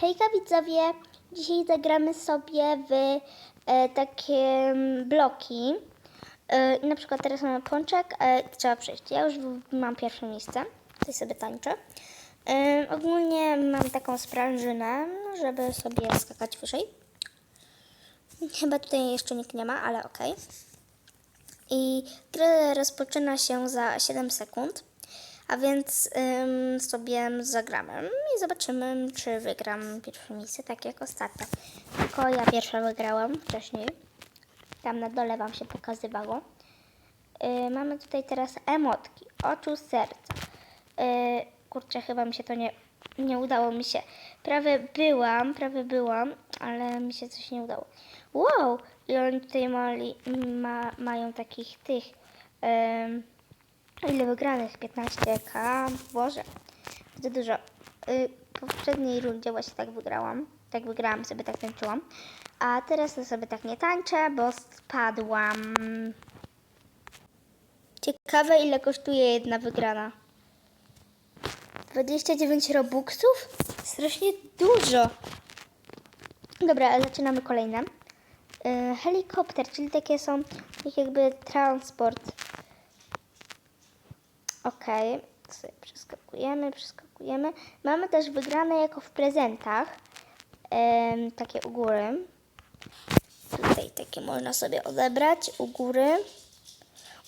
Hejka widzowie! Dzisiaj zagramy sobie w e, takie mm, bloki. E, na przykład teraz mamy pączek, e, trzeba przejść. Ja już mam pierwsze miejsce, tutaj sobie tańczę. E, ogólnie mam taką sprężynę, żeby sobie skakać wyżej. Chyba tutaj jeszcze nikt nie ma, ale okej. I gra rozpoczyna się za 7 sekund. A więc ym, sobie zagramy i zobaczymy, czy wygram pierwsze miejsce, tak jak ostatnio. Tylko ja pierwsza wygrałam wcześniej. Tam na dole Wam się pokazywało. Yy, mamy tutaj teraz emotki, oczu, serca. Yy, kurczę, chyba mi się to nie, nie udało mi się. Prawie byłam, prawie byłam, ale mi się coś nie udało. Wow! I oni tutaj mali, ma, mają takich tych... Yy, Ile wygranych? 15k. Boże, za dużo. Y, po poprzedniej rundzie właśnie tak wygrałam. Tak wygrałam, sobie tak tańczyłam. A teraz to sobie tak nie tańczę, bo spadłam. Ciekawe ile kosztuje jedna wygrana. 29 robuxów? Strasznie dużo. Dobra, zaczynamy kolejne. Y, helikopter, czyli takie są tak jakby transport. Okej, sobie przeskakujemy, przeskakujemy. Mamy też wygrane jako w prezentach. Takie u góry. Tutaj takie można sobie odebrać u góry.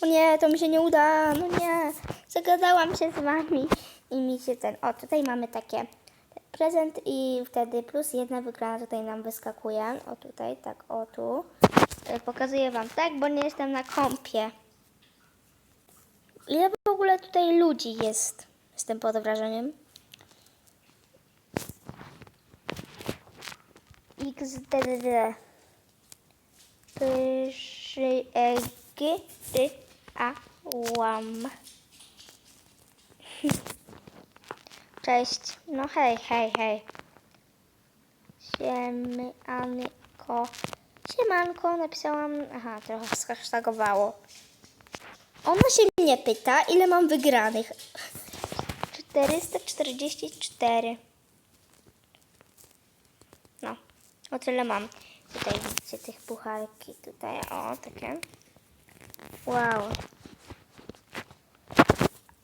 O nie, to mi się nie uda. No nie, zagadałam się z wami i mi się ten. O, tutaj mamy takie prezent i wtedy plus jedna wygrana tutaj nam wyskakuje. O tutaj, tak, o tu. E, Pokazuję wam tak, bo nie jestem na kompie. Ile w ogóle tutaj ludzi jest? Jestem pod wrażeniem. XDD. Pyszy, g, y, a, łam. Cześć. No hej, hej, hej. Siemanko. Siemanko, napisałam... Aha, trochę skasztagowało. Ona się mnie pyta, ile mam wygranych. 444. No, o tyle mam. Tutaj widzicie tych pucharki. Tutaj, o, takie. Wow.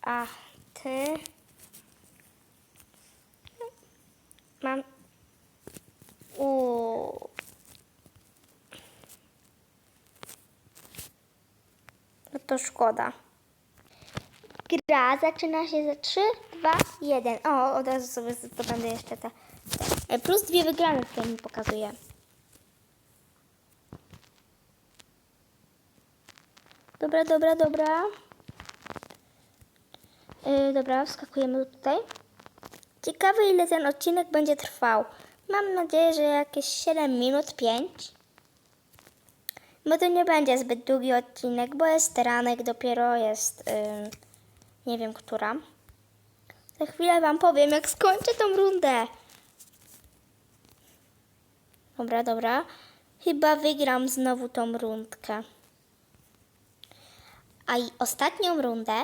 A ty... Mam... Uuu. No to szkoda. Gra zaczyna się za 3, 2, 1. O, od razu sobie zdobędę jeszcze te. te. Plus dwie wygrane, które mi pokazuje. Dobra, dobra, dobra. Yy, dobra, wskakujemy tutaj. Ciekawe, ile ten odcinek będzie trwał. Mam nadzieję, że jakieś 7 minut, 5. Bo to nie będzie zbyt długi odcinek, bo jest ranek, dopiero jest, ym, nie wiem, która. Za chwilę Wam powiem, jak skończę tą rundę. Dobra, dobra. Chyba wygram znowu tą rundkę. A i ostatnią rundę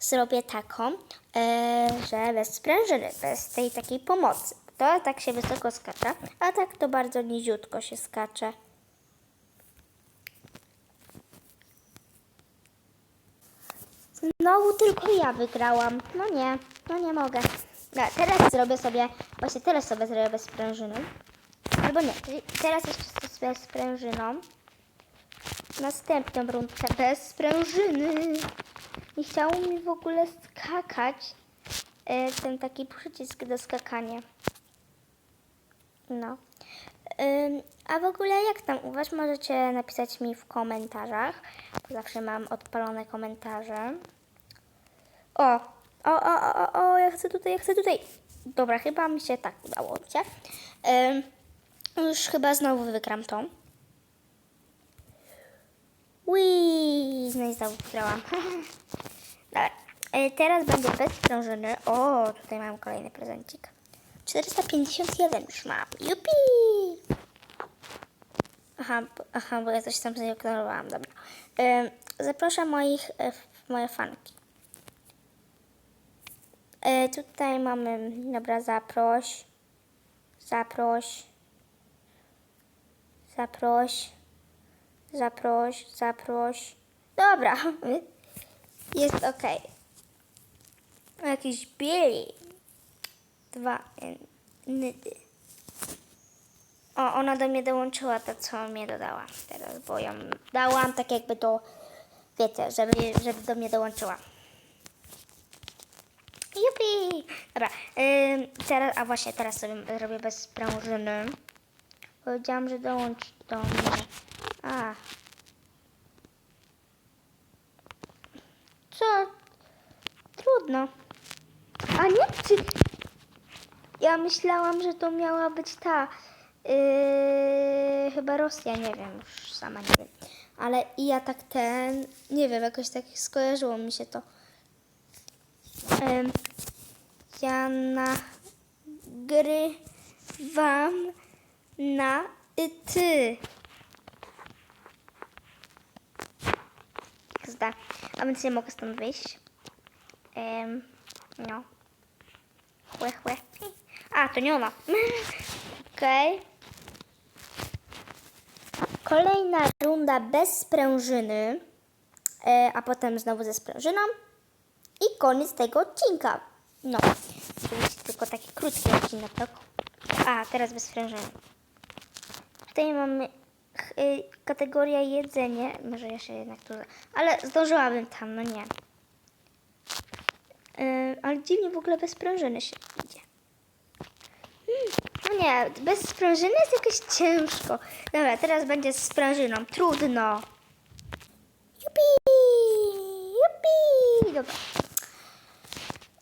zrobię taką, e, że bez sprężyny, bez tej takiej pomocy. To tak się wysoko skacze, a tak to bardzo niziutko się skacze. Znowu tylko ja wygrałam. No nie, no nie mogę. No, teraz zrobię sobie, właśnie teraz sobie zrobię bez sprężyny. Albo nie, teraz jeszcze sobie z sprężyną. Następną rundkę bez sprężyny. Nie chciało mi w ogóle skakać. E, ten taki przycisk do skakania. No. A w ogóle jak tam u Was? Możecie napisać mi w komentarzach. Bo zawsze mam odpalone komentarze. O, o, o, o, o, ja chcę tutaj, ja chcę tutaj. Dobra, chyba mi się tak udało? Ym, już chyba znowu wygram tą. Wii, no i znowu wygrałam. Dobra, e, teraz będzie bez sprężyny. O, tutaj mam kolejny prezencik. 451 już mam. Jupi! Aha, aha, bo ja coś tam zaignorowałam, dobra. Ym, zapraszam moich, e, moje fanki. E, tutaj mamy, dobra, zaproś, Zaproś. Zaproś. Zaproś, zaproś. Dobra. Jest ok. Jakiś bieli. Dwa nydy. O, ona do mnie dołączyła to, co mnie dodała teraz, bo ją dałam tak jakby to, wiecie, żeby, żeby do mnie dołączyła. Jupi! Dobra, teraz, a właśnie teraz sobie zrobię bez sprężyny. Powiedziałam, że dołącz do mnie. A. Co? Trudno. A nie, czy... Ja myślałam, że to miała być ta... Yy, chyba Rosja, nie wiem, już sama nie wiem. Ale i ja tak ten... Nie wiem, jakoś tak skojarzyło mi się to. Ym, ja nagrywam na y, ty. Zda. A więc nie mogę stąd wyjść. Ym, no. Chłe, chłe. A, to nie ona. Okej. Kolejna runda bez sprężyny, e, a potem znowu ze sprężyną i koniec tego odcinka. No, oczywiście tylko taki krótki odcinek, tak? A, teraz bez sprężyny. Tutaj mamy y, kategoria jedzenie. Może jeszcze jednak tu. Ale zdążyłabym tam, no nie. Y, ale dziwnie w ogóle bez sprężyny się idzie. No nie, bez sprężyny jest jakoś ciężko. Dobra, teraz będzie z sprężyną. Trudno. Jupi! Jupi! Dobra.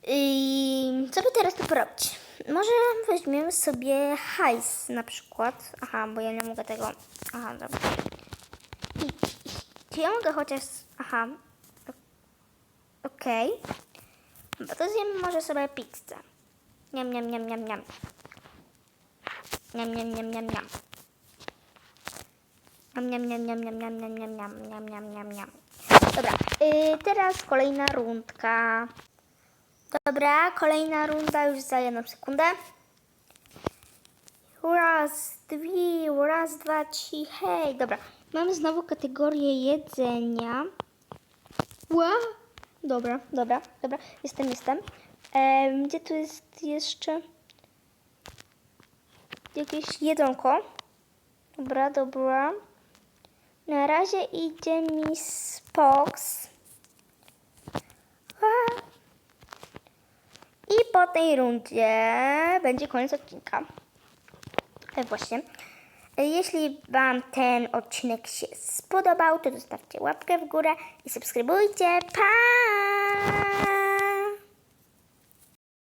I co by teraz tu porobić? Może weźmiemy sobie hajs na przykład. Aha, bo ja nie mogę tego. Aha, dobra. I, czy ja mogę chociaż. Aha. Okej. Dobra, to zjemy może sobie pizzę. Niam, niam, niam, niam, niam. Niam, niam, niam, niam, niam. Niam, niam, niam, niam, niam, niam, niam, niam, niam, niam, niam, niam, niam. Dobra, y, teraz kolejna rundka. Dobra, kolejna runda już za jedną sekundę. Raz, dwie, raz, dwa, trzy, hej. Dobra, mamy znowu kategorię jedzenia. Ła? Dobra, dobra, dobra. Jestem, jestem. Em, gdzie tu jest jeszcze jakieś jedzonko? Dobra, dobra. Na razie idzie mi Spox. A. I po tej rundzie będzie koniec odcinka. E, właśnie. E, Jeśli Wam ten odcinek się spodobał, to zostawcie łapkę w górę i subskrybujcie. Pa!